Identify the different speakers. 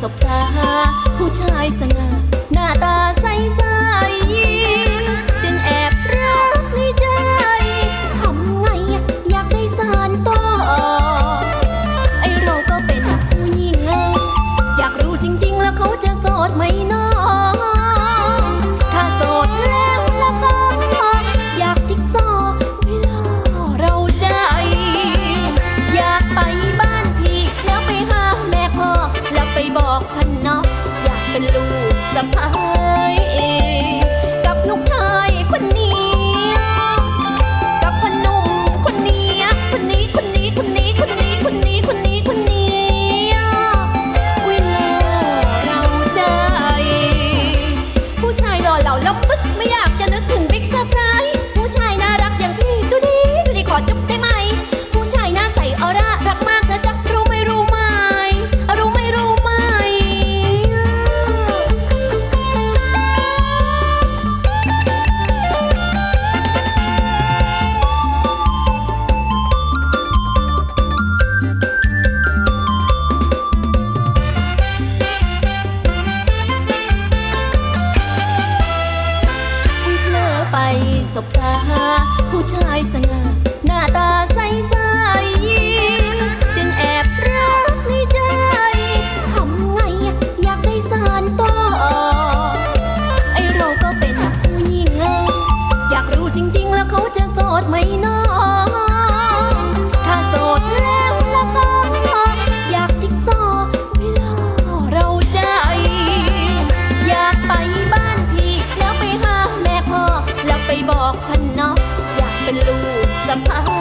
Speaker 1: สบตา ผู้ชายสง่าหน้าตาใสใสจึงแอบรักในใจทำไงอยากได้สารต่อ ไอเราก็เป็นผู้หญิงอยากรู้จริง ๆ แล้วเขาจะโสดไหมำไพกับลูกเธอ บตาผู้ชายสง่า 三八